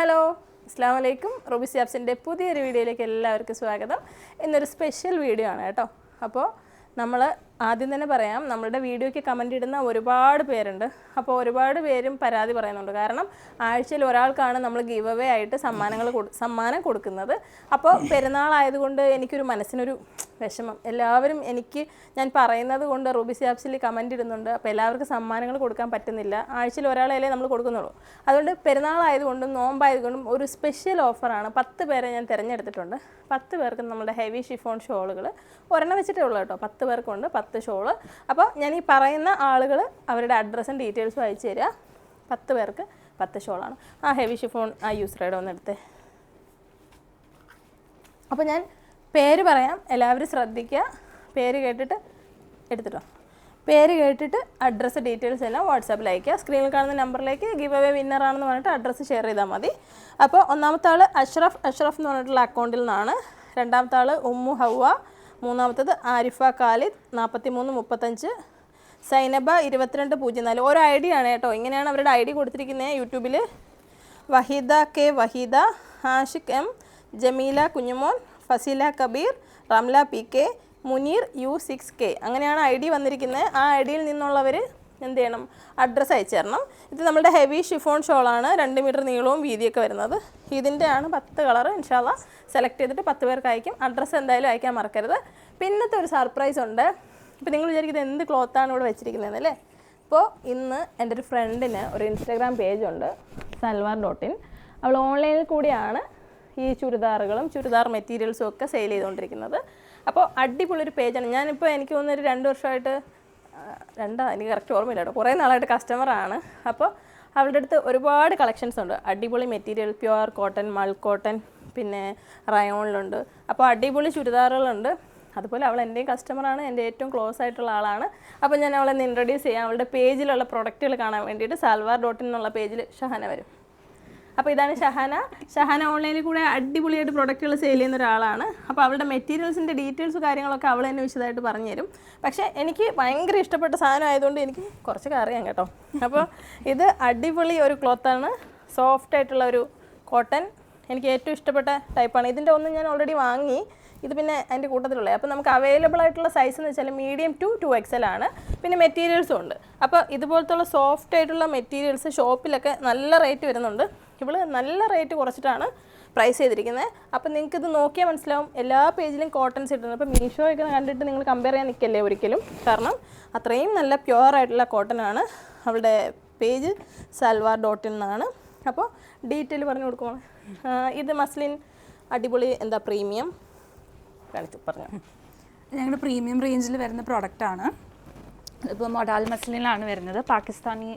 Hello അസ്സാം വലൈക്കും Ruby സ്യാബ്സിന്റെ പുതിയൊരു വീഡിയോയിലേക്ക് എല്ലാവർക്കും സ്വാഗതം. ഇന്നൊരു സ്പെഷ്യൽ വീഡിയോ ആണ് കേട്ടോ. അപ്പോൾ നമ്മൾ ആദ്യം തന്നെ പറയാം നമ്മളുടെ വീഡിയോയ്ക്ക് കമന്റ് ഇടുന്ന ഒരുപാട് പേരുണ്ട്. അപ്പോൾ ഒരുപാട് പേരും പരാതി പറയുന്നുണ്ട്. കാരണം ആഴ്ചയിൽ ഒരാൾക്കാണ് നമ്മൾ ഗീവ് അവേ ആയിട്ട് സമ്മാനങ്ങൾ സമ്മാനം കൊടുക്കുന്നത്. അപ്പോൾ പെരുന്നാളായതുകൊണ്ട് എനിക്കൊരു മനസ്സിനൊരു വിഷമം. എല്ലാവരും എനിക്ക് ഞാൻ പറയുന്നത് കൊണ്ട് റൂബി സാപ്സിൽ കമന്റ് ഇടുന്നുണ്ട്. അപ്പോൾ എല്ലാവർക്കും സമ്മാനങ്ങൾ കൊടുക്കാൻ പറ്റുന്നില്ല. ആഴ്ചയിൽ ഒരാളല്ലേ നമ്മൾ കൊടുക്കുന്നുള്ളൂ. അതുകൊണ്ട് പെരുന്നാളായതുകൊണ്ടും നോമ്പായതുകൊണ്ടും ഒരു സ്പെഷ്യൽ ഓഫറാണ് പത്ത് പേരെ ഞാൻ തിരഞ്ഞെടുത്തിട്ടുണ്ട്. പത്ത് പേർക്ക് നമ്മുടെ ഹെവി ഷിഫോൺ ഷോളുകൾ ഒരെണ്ണം വെച്ചിട്ടേ ഉള്ളൂ കേട്ടോ. പത്ത് പേർക്കുണ്ട്. പത്ത് ഷോൾ അപ്പോൾ ഞാൻ ഈ പറയുന്ന ആളുകൾ അവരുടെ അഡ്രസ്സും ഡീറ്റെയിൽസും അയച്ചു തരിക. പത്ത് പേർക്ക് പത്ത് ഷോളാണ് ആ ഹെവി ഷിഫോൺ ആ യൂസറയുടെ ഒന്ന് എടുത്തേ. അപ്പോൾ ഞാൻ പേര് പറയാം. എല്ലാവരും ശ്രദ്ധിക്കുക. പേര് കേട്ടിട്ട് എടുത്തിട്ടോ. പേര് കേട്ടിട്ട് അഡ്രസ്സ് ഡീറ്റെയിൽസ് എല്ലാം വാട്സാപ്പിൽ അയക്കുക സ്ക്രീനിൽ കാണുന്ന നമ്പറിലേക്ക് ഗിവ് അവേ വിന്നറാണെന്ന് പറഞ്ഞിട്ട് അഡ്രസ്സ് ഷെയർ ചെയ്താൽ മതി. അപ്പോൾ ഒന്നാമത്തെ ആൾ അഷ്റഫ്. അഷ്റഫ് എന്ന് പറഞ്ഞിട്ടുള്ള അക്കൗണ്ടിൽ നിന്നാണ്. രണ്ടാമത്തെ ആൾ ഉമ്മു ഹവ. മൂന്നാമത്തത് ആരിഫ ഖാലിദ് നാൽപ്പത്തി മൂന്ന് മുപ്പത്തഞ്ച്. സൈനബ ഇരുപത്തിരണ്ട് പൂജ്യം നാല്. ഓരോ ഐ ഡി ആണ് കേട്ടോ. ഇങ്ങനെയാണ് അവരുടെ ഐ ഡി കൊടുത്തിരിക്കുന്നത് യൂട്യൂബിൽ Waheeda K Waheeda Ashiq M Jameela Kunjumon Faseela Kabeer Ramla P K Muneer U six K. അങ്ങനെയാണ് ഐ ഡി വന്നിരിക്കുന്നത് ആ ഐ ഡിയിൽ നിന്നുള്ളവർ എന്ത് ചെയ്യണം? അഡ്രസ്സ് അയച്ചു തരണം. ഇത് നമ്മുടെ ഹെവി ഷിഫോൺ ഷോളാണ് രണ്ട് മീറ്റർ നീളവും വീതിയൊക്കെ വരുന്നത്. ഇതിന്റെ ആണ് പത്ത് കളർ ഇൻഷാല്ല സെലക്ട് ചെയ്തിട്ട് പത്ത് പേർക്ക് അയക്കും അഡ്രസ്സ് എന്തായാലും അയക്കാൻ മറക്കരുത്. പിന്നത്തെ ഒരു സർപ്രൈസ് ഉണ്ട്. ഇപ്പോൾ നിങ്ങൾ വിചാരിക്കുന്നത് എന്ത് ക്ലോത്താണ് ഇവിടെ വെച്ചിരിക്കുന്നത് അല്ലേ? ഇപ്പോൾ ഇന്ന് എന്റെ ഒരു ഫ്രണ്ടിന് ഒരു ഇൻസ്റ്റാഗ്രാം പേജുണ്ട് സൽവാർ ഡോട്ട് ഇൻ അവൾ ഓൺലൈനിൽ കൂടിയാണ് ഈ ചുരിദാറുകളും ചുരിദാർ മെറ്റീരിയൽസും ഒക്കെ സെയിൽ ചെയ്തുകൊണ്ടിരിക്കുന്നത്. അപ്പോൾ അടിപൊളി ഒരു പേജാണ് ഞാനിപ്പോൾ എനിക്ക് തോന്നുന്നു ഒരു രണ്ട് വർഷമായിട്ട് രണ്ടാ എനിക്ക് കറക്റ്റ് ഓർമ്മയില്ല കേട്ടോ. കുറേ നാളായിട്ട് കസ്റ്റമറാണ് അപ്പോൾ അവളുടെ അടുത്ത് ഒരുപാട് കളക്ഷൻസ് ഉണ്ട്. അടിപൊളി material pure cotton mull cotton പിന്നെ റയോണിലുണ്ട് അപ്പോൾ അടിപൊളി ചുരിദാറുകളുണ്ട്. അതുപോലെ അവൾ എന്റെയും കസ്റ്റമറാണ് എന്റെ ഏറ്റവും ക്ലോസ് ആയിട്ടുള്ള ആളാണ്. അപ്പോൾ ഞാൻ അവളെ ഇൻട്രൊഡ്യൂസ് ചെയ്യാം. അവളുടെ പേജിലുള്ള പ്രൊഡക്റ്റുകൾ കാണാൻ വേണ്ടിയിട്ട് സാൽവാർ ഡോട്ട് എന്നുള്ള പേജിൽ ഷഹാന വരും. അപ്പോൾ ഇതാണ് ഷഹാന. ഷഹാന ഓൺലൈനിൽ കൂടെ അടിപൊളിയായിട്ട് പ്രൊഡക്റ്റുകൾ സെയിൽ ചെയ്യുന്ന ഒരാളാണ്. അപ്പോൾ അവളുടെ മെറ്റീരിയൽസിന്റെ ഡീറ്റെയിൽസ് കാര്യങ്ങളൊക്കെ അവൾ തന്നെ വിശദമായിട്ട് പറഞ്ഞു തരും പക്ഷേ എനിക്ക് ഭയങ്കര ഇഷ്ടപ്പെട്ട സാധനം ആയതുകൊണ്ട് എനിക്ക് കുറച്ച് അറിയാം കേട്ടോ. അപ്പോൾ ഇത് അടിപൊളി ഒരു ക്ലോത്താണ് സോഫ്റ്റ് ആയിട്ടുള്ള ഒരു കോട്ടൺ എനിക്ക് ഏറ്റവും ഇഷ്ടപ്പെട്ട ടൈപ്പാണ് ഇതിന്റെ ഒന്നും ഞാൻ ഓൾറെഡി വാങ്ങി. ഇത് പിന്നെ അതിന്റെ കൂട്ടത്തിലുള്ളത്. അപ്പോൾ നമുക്ക് അവൈലബിൾ ആയിട്ടുള്ള സൈസ് എന്ന് വെച്ചാൽ മീഡിയം ടു ടു എക്സൽ ആണ്. പിന്നെ മെറ്റീരിയൽസും ഉണ്ട്. അപ്പോൾ ഇതുപോലത്തുള്ള സോഫ്റ്റ് ആയിട്ടുള്ള മെറ്റീരിയൽസ് ഷോപ്പിലൊക്കെ നല്ല റേറ്റ് വരുന്നുണ്ട്. ഇവൾ നല്ല റേറ്റ് കുറച്ചിട്ടാണ് പ്രൈസ് ചെയ്തിരിക്കുന്നത് അപ്പം നിങ്ങൾക്ക് ഇത് നോക്കിയാൽ മനസ്സിലാവും. എല്ലാ പേജിലും കോട്ടൺസ് ഇട്ടുണ്ട് അപ്പോൾ മീഷോ ഒക്കെ കണ്ടിട്ട് നിങ്ങൾ കമ്പയർ ചെയ്യാൻ നിൽക്കല്ലേ ഒരിക്കലും. കാരണം അത്രയും നല്ല പ്യുവർ ആയിട്ടുള്ള കോട്ടൺ ആണ് അവളുടെ പേജ് സൽവാർ ഡോട്ട് എന്നാണ് അപ്പോൾ ഡീറ്റെയിൽ പറഞ്ഞു കൊടുക്കുമോ ഇത് മസ്ലിൻ അടിപൊളി എന്താ പ്രീമിയം കാണിച്ചു പറഞ്ഞു. ഞങ്ങളുടെ പ്രീമിയം റേഞ്ചിൽ വരുന്ന പ്രോഡക്റ്റാണ് ഇപ്പോൾ മൊഡാൽ മസ്ലിനാണ് വരുന്നത്. പാകിസ്ഥാനി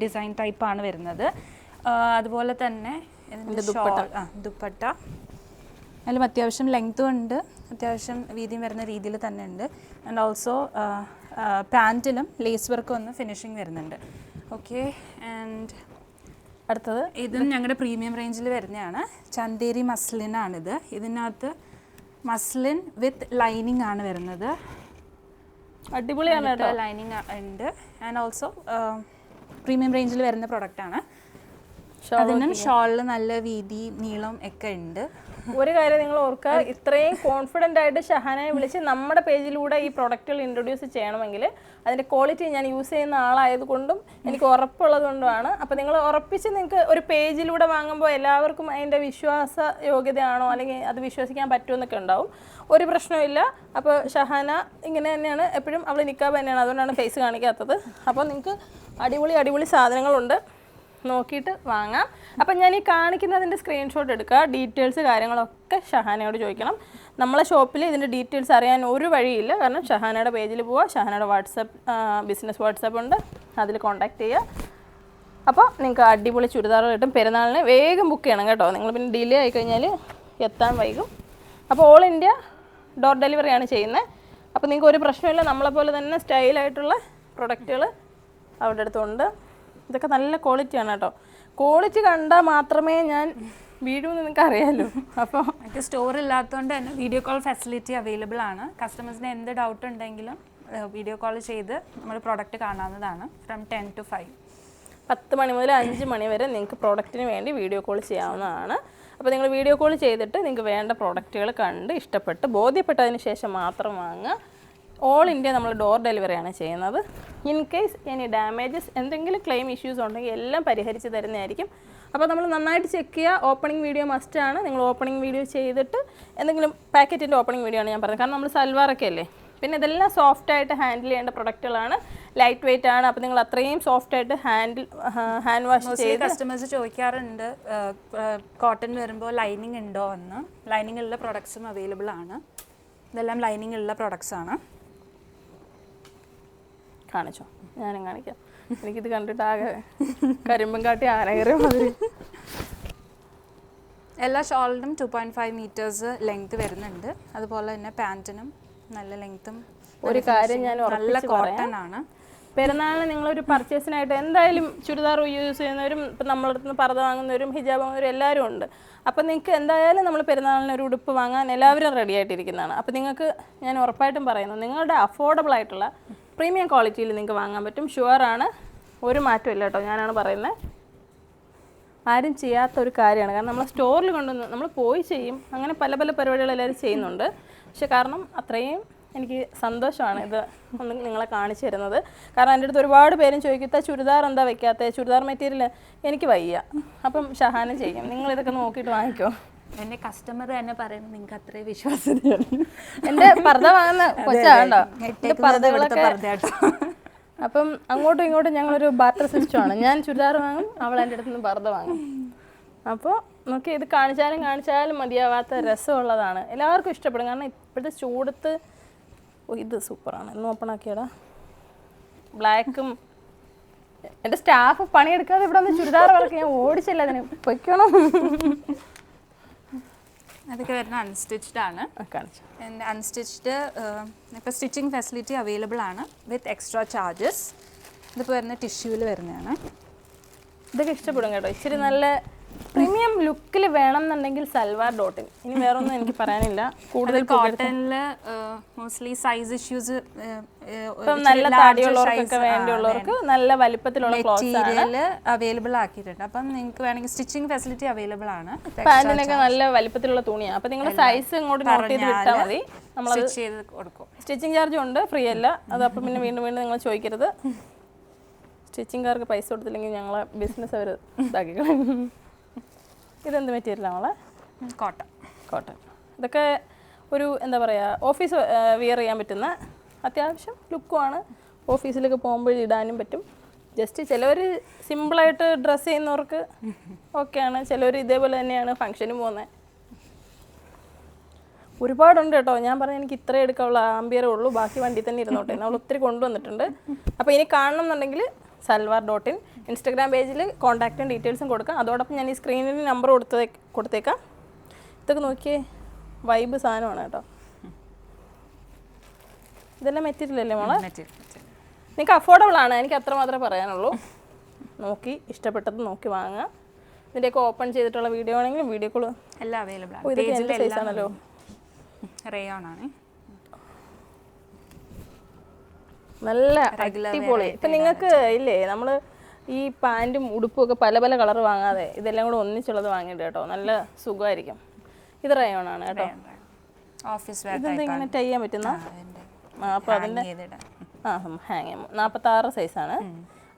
ഡിസൈൻ ടൈപ്പാണ് വരുന്നത്. അതുപോലെ തന്നെ ദുപ്പട്ട. അതിലും അത്യാവശ്യം ലെങ്ത്തും ഉണ്ട്. അത്യാവശ്യം വീതിയും വരുന്ന രീതിയിൽ തന്നെ ഉണ്ട്. ആൻഡ് ഓൾസോ പാന്റിലും ലേസ് വർക്ക് ഒന്ന് ഫിനിഷിങ് വരുന്നുണ്ട്. ഓക്കെ ആൻഡ് അടുത്തത് ഇതും ഞങ്ങളുടെ പ്രീമിയം റേഞ്ചിൽ വരുന്നതാണ് ചന്തേരി മസ്ലിനാണിത് ഇതിനകത്ത് മസ്ലിൻ വിത്ത് ലൈനിങ് ആണ് വരുന്നത്. അടിപൊളിയാണ് ലൈനിങ് ഉണ്ട്. ആൻഡ് ഓൾസോ പ്രീമിയം റേഞ്ചിൽ വരുന്ന പ്രൊഡക്റ്റാണ് അതിനും ഷോളിൽ നല്ല വീതി നീളം ഒക്കെ ഉണ്ട്. ഒരു കാര്യം നിങ്ങൾ ഓർക്കുക ഇത്രയും കോൺഫിഡന്റ് ആയിട്ട് ഷഹാനയെ വിളിച്ച് നമ്മുടെ പേജിലൂടെ ഈ പ്രൊഡക്റ്റുകൾ ഇൻട്രൊഡ്യൂസ് ചെയ്യണമെങ്കിൽ അതിന്റെ ക്വാളിറ്റി ഞാൻ യൂസ് ചെയ്യുന്ന ആളായതുകൊണ്ടും എനിക്ക് ഉറപ്പുള്ളത് കൊണ്ടുമാണ്. അപ്പോൾ നിങ്ങൾ ഉറപ്പിച്ച് നിങ്ങൾക്ക് ഒരു പേജിലൂടെ വാങ്ങുമ്പോൾ എല്ലാവർക്കും അതിന്റെ വിശ്വാസ യോഗ്യതയാണോ അല്ലെങ്കിൽ അത് വിശ്വസിക്കാൻ പറ്റുമെന്നൊക്കെ ഉണ്ടാവും. ഒരു പ്രശ്നമില്ല അപ്പോൾ ഷഹാന ഇങ്ങനെ തന്നെയാണ്. എപ്പോഴും അവൾ നിൽക്കാൻ തന്നെയാണ്. അതുകൊണ്ടാണ് ഫേസ് കാണിക്കാത്തത്. അപ്പോൾ നിങ്ങൾക്ക് അടിപൊളി അടിപൊളി സാധനങ്ങളുണ്ട്. നോക്കിയിട്ട് വാങ്ങാം. അപ്പം ഞാൻ ഈ കാണിക്കുന്നതിന്റെ സ്ക്രീൻഷോട്ട് എടുക്കുക ഡീറ്റെയിൽസ് കാര്യങ്ങളൊക്കെ ഷഹാനയോട് ചോദിക്കണം. നമ്മളെ ഷോപ്പിൽ ഇതിന്റെ ഡീറ്റെയിൽസ് അറിയാൻ ഒരു വഴിയില്ല. കാരണം ഷഹാനയുടെ പേജിൽ പോവുക ഷഹാനയുടെ വാട്സപ്പ് ബിസിനസ് വാട്സപ്പ് ഉണ്ട്. അതിൽ കോൺടാക്ട് ചെയ്യുക അപ്പോൾ നിങ്ങൾക്ക് അടിപൊളി ചുരിദാർ കിട്ടും. പെരുന്നാളിന് വേഗം ബുക്ക് ചെയ്യണം കേട്ടോ. നിങ്ങൾ പിന്നെ ഡിലേ ആയി കഴിഞ്ഞാൽ എത്താൻ വൈകും. അപ്പോൾ ഓൾ ഇന്ത്യ ഡോർ ഡെലിവറിയാണ് ചെയ്യുന്നത് അപ്പോൾ നിങ്ങൾക്ക് ഒരു പ്രശ്നമില്ല നമ്മളെപ്പോലെ തന്നെ സ്റ്റൈലായിട്ടുള്ള പ്രൊഡക്റ്റുകൾ അവിടെ അടുത്തുണ്ട്. ഇതൊക്കെ നല്ല ക്വാളിറ്റിയാണ് കേട്ടോ. ക്വാളിറ്റി കണ്ടാൽ മാത്രമേ ഞാൻ വീഴുമെന്ന് നിങ്ങൾക്ക് അറിയാലോ. അപ്പോൾ എനിക്ക് സ്റ്റോർ ഇല്ലാത്തതുകൊണ്ട് തന്നെ വീഡിയോ കോൾ ഫെസിലിറ്റി അവൈലബിൾ ആണ്. കസ്റ്റമേഴ്സിന് എന്ത് ഡൗട്ട് ഉണ്ടെങ്കിലും വീഡിയോ കോൾ ചെയ്ത് നമ്മൾ പ്രോഡക്റ്റ് കാണാവുന്നതാണ് ഫ്രം ടെൻ ടു ഫൈവ് പത്ത് മണി മുതൽ അഞ്ച് മണി വരെ നിങ്ങൾക്ക് പ്രോഡക്റ്റിന് വേണ്ടി വീഡിയോ കോൾ ചെയ്യാവുന്നതാണ്. അപ്പോൾ നിങ്ങൾ വീഡിയോ കോൾ ചെയ്തിട്ട് നിങ്ങൾക്ക് വേണ്ട പ്രോഡക്റ്റുകൾ കണ്ട് ഇഷ്ടപ്പെട്ട് ബോധ്യപ്പെട്ടതിന് ശേഷം മാത്രം വാങ്ങുക. ഓൾ ഇന്ത്യ നമ്മൾ ഡോർ ഡെലിവറിയാണ് ചെയ്യുന്നത്. ഇൻ കേസ് എനി ഡാമേജസ് എന്തെങ്കിലും ക്ലെയിം ഇഷ്യൂസ് ഉണ്ടെങ്കിൽ എല്ലാം പരിഹരിച്ച് തരുന്നതായിരിക്കും. അപ്പോൾ നമ്മൾ നന്നായിട്ട് ചെക്ക് ചെയ്യുക ഓപ്പണിംഗ് വീഡിയോ മസ്റ്റാണ് നിങ്ങൾ ഓപ്പണിംഗ് വീഡിയോ ചെയ്തിട്ട് എന്തെങ്കിലും പാക്കറ്റിന്റെ ഓപ്പണിംഗ് വീഡിയോ ആണ് ഞാൻ പറഞ്ഞത്. കാരണം നമ്മൾ സൽവാറൊക്കെ അല്ലേ? പിന്നെ ഇതെല്ലാം സോഫ്റ്റ് ആയിട്ട് ഹാൻഡിൽ ചെയ്യേണ്ട പ്രൊഡക്റ്റുകളാണ് ലൈറ്റ് വെയിറ്റ് ആണ്. അപ്പോൾ നിങ്ങൾ അത്രയും സോഫ്റ്റ് ആയിട്ട് ഹാൻഡിൽ ഹാൻഡ് വാഷ് ചെയ്ത് കസ്റ്റമേഴ്സ് ചോദിക്കാറുണ്ട് കോട്ടൺ വരുമ്പോൾ ലൈനിങ് ഉണ്ടോ എന്ന്. ലൈനിങ് ഉള്ള പ്രൊഡക്ട്സും അവൈലബിൾ ആണ്. ഇതെല്ലാം ലൈനിങ് ഉള്ള പ്രൊഡക്ട്സ് ആണ്. കാണിച്ചോ? ഞാനും കാണിക്കാം. എനിക്കിത് കണ്ടിട്ട് ആകെ കരിമ്പും കാട്ടി ആനകരം മാതിരി. എല്ലാ ഷോളിനും two point five meters length വരുന്നുണ്ട്. അതുപോലെ തന്നെ പാന്റിനും നല്ല ലെങ്ത്തും ഒരു കാര്യം ഞാൻ നല്ല കോട്ടൺ ആണ്. പെരുന്നാളിന് നിങ്ങളൊരു പർച്ചേസിനായിട്ട് എന്തായാലും ചുരിദാർ യൂസ് ചെയ്യുന്നവരും ഇപ്പം നമ്മളടുത്ത് നിന്ന് പറത വാങ്ങുന്നവരും ഹിജാബ് വാങ്ങുന്നവരും എല്ലാവരും ഉണ്ട്. അപ്പം നിങ്ങൾക്ക് എന്തായാലും നമ്മൾ പെരുന്നാളിന് ഒരു ഉടുപ്പ് വാങ്ങാൻ എല്ലാവരും റെഡി ആയിട്ടിരിക്കുന്നതാണ്. അപ്പം നിങ്ങൾക്ക് ഞാൻ ഉറപ്പായിട്ടും പറയുന്നു നിങ്ങളുടെ അഫോർഡബിൾ ആയിട്ടുള്ള പ്രീമിയം ക്വാളിറ്റിയിൽ നിങ്ങൾക്ക് വാങ്ങാൻ പറ്റും. ഷുവറാണ്. ഒരു മാറ്റമില്ല കേട്ടോ ഞാനാണ് പറയുന്നത് ആരും ചെയ്യാത്ത ഒരു കാര്യമാണ്. കാരണം നമ്മൾ സ്റ്റോറിൽ കൊണ്ടുവന്ന് നമ്മൾ പോയി ചെയ്യും. അങ്ങനെ പല പല പരിപാടികൾ എല്ലാവരും ചെയ്യുന്നുണ്ട്. പക്ഷെ കാരണം അത്രയും എനിക്ക് സന്തോഷമാണ് ഇത് ഒന്ന് നിങ്ങളെ കാണിച്ചു തരുന്നത്. കാരണം എന്റെ അടുത്ത് ഒരുപാട് പേരും ചോദിക്കത്ത ചുരിദാർ എന്താ വെക്കാത്ത? ചുരിദാർ മെറ്റീരിയൽ എനിക്ക് വയ്യ. അപ്പം ഷഹാനം ചെയ്യും. നിങ്ങൾ ഇതൊക്കെ നോക്കിയിട്ട് വാങ്ങിക്കോ. എന്റെ കസ്റ്റമർ തന്നെ പറയുന്നത് നിങ്ങൾക്ക് അത്ര വിശ്വാസം എന്റെ പർദ്ദ വാങ്ങുന്ന പർദ്ദകളൊക്കെ പർദ്ദയാട്ടോ അപ്പം അങ്ങോട്ടും ഇങ്ങോട്ടും ഞങ്ങളൊരു ബാറ്റർ സിസ്റ്റമാണ് ഞാൻ ചുരിദാർ വാങ്ങും അവൾ എന്റെ അടുത്ത് നിന്ന് പർദ്ദ വാങ്ങും. അപ്പോൾ നമുക്ക് ഇത് കാണിച്ചാലും കാണിച്ചാലും മതിയാവാത്ത രസമുള്ളതാണ്. എല്ലാവർക്കും ഇഷ്ടപ്പെടും. കാരണം ഇപ്പോഴത്തെ ചൂടത്ത് ഇത് സൂപ്പറാണ്. ഇന്ന് ഓപ്പൺ ആക്കിയടാ. ബ്ലാക്കും എന്റെ സ്റ്റാഫ് പണിയെടുക്കാതെ ഇവിടെ ഒന്ന് ചുരിദാർ വർക്ക് ഞാൻ ഓടിച്ചില്ല അതിന് പൊയ്ക്കണം. അതൊക്കെ വരുന്ന അൺസ്റ്റിച്ച്ഡ് ആണ്. അൺസ്റ്റിച്ച്ഡ് ഇപ്പോൾ സ്റ്റിച്ചിങ് ഫെസിലിറ്റി അവൈലബിൾ ആണ് വിത്ത് എക്സ്ട്രാ ചാർജസ് ഇതിപ്പോൾ വരുന്ന ടിഷ്യൂവിൽ വരുന്നതാണ്. ഇതൊക്കെ ഇഷ്ടപ്പെടും കേട്ടോ. ഇച്ചിരി നല്ല പ്രീമിയം ലുക്കിൽ വേണം എന്നുണ്ടെങ്കിൽ സൽവാർ ഡോട്ടിൻ ഇനി വേറൊന്നും എനിക്ക് പറയാനില്ല. കൂടുതൽ കോട്ടണിൽ മോസ്റ്റ്ലി സൈസ് ഇഷ്യൂസ് നല്ല താടിയുള്ളവർക്കൊക്കെ വേണ്ടിയുള്ളവർക്ക് നല്ല വലിപ്പത്തിലുള്ള ക്ലോത്ത് മെറ്റീരിയൽ അവൈലബിൾ ആക്കിയിട്ടുണ്ട്. അപ്പം നിങ്ങൾക്ക് വേണമെങ്കിൽ സ്റ്റിച്ചിങ് ഫെസിലിറ്റി അവൈലബിൾ ആണ്. പാന്റിനൊക്കെ നല്ല വലിപ്പത്തിലുള്ള തുണിയാണ് അപ്പം നിങ്ങൾ സൈസ് ഇങ്ങോട്ട് നോട്ട് ചെയ്ത് വിട്ടാൽ മതി. നമ്മൾ സ്റ്റിച്ച് ചെയ്ത് കൊടുക്കും. സ്റ്റിച്ചിങ് ചാർജ് ഉണ്ട് ഫ്രീ അല്ല. അത് അപ്പം പിന്നെ വീണ്ടും വീണ്ടും നിങ്ങൾ ചോദിക്കരുത്. സ്റ്റിച്ചിങ്കാർക്ക് പൈസ കൊടുത്തില്ലെങ്കിൽ ഞങ്ങളെ ബിസിനസ് അവർ ഇതാക്കിക്കളയും ഇതെന്ത് മെറ്റീരിയലാണ് ആണ് കോട്ടൺ. കോട്ടൺ. ഇതൊക്കെ ഒരു എന്താ പറയുക ഓഫീസ് വിയർ ചെയ്യാൻ പറ്റുന്ന അത്യാവശ്യം ലുക്കുമാണ് ഓഫീസിലേക്ക് പോകുമ്പോൾ ഇടാനും പറ്റും. ജസ്റ്റ് ചിലവർ സിമ്പിളായിട്ട് ഡ്രസ്സ് ചെയ്യുന്നവർക്ക് ഓക്കെയാണ് ചിലവർ ഇതേപോലെ തന്നെയാണ് ഫംഗ്ഷന് പോകുന്നത് ഒരുപാടുണ്ട് കേട്ടോ. ഞാൻ പറഞ്ഞ എനിക്ക് ഇത്രേ എടുക്കാനുള്ള ആംബിയറേ ഉള്ളൂ. ബാക്കി വണ്ടി തന്നെ ഇരുന്നോട്ടെ. നമ്മൾ ഒത്തിരി കൊണ്ടുവന്നിട്ടുണ്ട്. അപ്പോൾ ഇനി കാണണം എന്നുണ്ടെങ്കിൽ സൽവാർ ഡോട്ട് ഇൻ ഇൻസ്റ്റഗ്രാം പേജിൽ കോൺടാക്റ്റും ഡീറ്റെയിൽസും കൊടുക്കാം. അതോടൊപ്പം ഞാൻ ഈ സ്ക്രീനിൽ നമ്പർ കൊടുത്തേ കൊടുത്തേക്കാം. ഇതൊക്കെ നോക്കിയേ വൈബ് സാധനമാണ് കേട്ടോ. ഇതെല്ലാം മെറ്റീരിയൽ അല്ലേ മോളെ നിങ്ങൾക്ക് അഫോർഡബിൾ ആണ്. എനിക്ക് അത്ര മാത്രമേ പറയാനുള്ളൂ. നോക്കി ഇഷ്ടപ്പെട്ടത് നോക്കി വാങ്ങുക ഇതിന്റെയൊക്കെ ഓപ്പൺ ചെയ്തിട്ടുള്ള വീഡിയോ ആണെങ്കിലും വീഡിയോ കോൾ എല്ലാം അവൈലബിൾ ഓ ആണ് ആണല്ലോ. റേയോൺ ആണ്. നല്ല അടിപൊളി. ഇപ്പൊ നിങ്ങൾക്ക് ഇല്ലേ നമ്മൾ ഈ പാന്റും ഉടുപ്പും ഒക്കെ പല പല കളർ വാങ്ങാതെ ഇതെല്ലാം കൂടെ ഒന്നിച്ചുള്ളത് വാങ്ങിയിട്ട് കേട്ടോ നല്ല സുഖമായിരിക്കും. ഇത് റയോൺ ആണ് കേട്ടോ. ഓഫീസ് വെയർ ഇതെന്താ ഇങ്ങനെ ടൈ ചെയ്യാൻ പറ്റുന്ന? ചെയ്തിടാൻ ആ ഹാങ് ചെയ്യാം. നാൽപ്പത്താറ് സൈസാണ്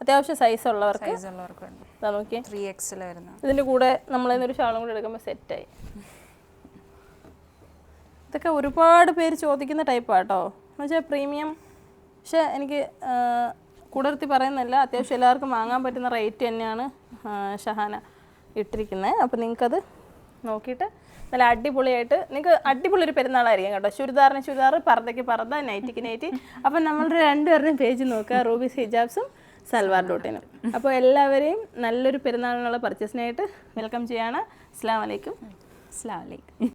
അത്യാവശ്യം സൈസ് ഉള്ളവർക്ക് സൈസ് ഉള്ളവർക്ക് ഉണ്ട് ഇതാ നോക്കി ത്രീ എക്സിൽ വരുന്ന. ഇതിന്റെ കൂടെ നമ്മളതിനൊരു ഷാളും കൂടെ എടുക്കുമ്പോൾ സെറ്റായി ഇതൊക്കെ ഒരുപാട് പേര് ചോദിക്കുന്ന ടൈപ്പാട്ടോ എന്ന് വെച്ചാൽ പ്രീമിയം പക്ഷേ എനിക്ക് കുടർത്തി പറയുന്നില്ല അത്യാവശ്യം എല്ലാവർക്കും വാങ്ങാൻ പറ്റുന്ന റേറ്റ് തന്നെയാണ് ഷഹാന ഇട്ടിരിക്കുന്നത്. അപ്പോൾ നിങ്ങൾക്കത് നോക്കിയിട്ട് നല്ല അടിപൊളിയായിട്ട് നിങ്ങൾക്ക് അടിപൊളി ഒരു പെരുന്നാളായിരിക്കും കേട്ടോ. ചുരിദാറിന് ചുരിദാർ പർദ്ദയ്ക്ക് പർദ്ദ നൈറ്റിക്ക് നൈറ്റി. അപ്പം നമ്മളുടെ രണ്ടുപേരുടെയും പേജ് നോക്കുക റൂബീസ് ഹിജാബ്സും സൽവാർ ഡോട്ടിനും അപ്പോൾ എല്ലാവരെയും നല്ലൊരു പെരുന്നാളിനുള്ള പർച്ചേസിനായിട്ട് വെൽക്കം ചെയ്യാണ്. അസ്സാം വലൈക്കും അസ്ലാം വലൈക്കും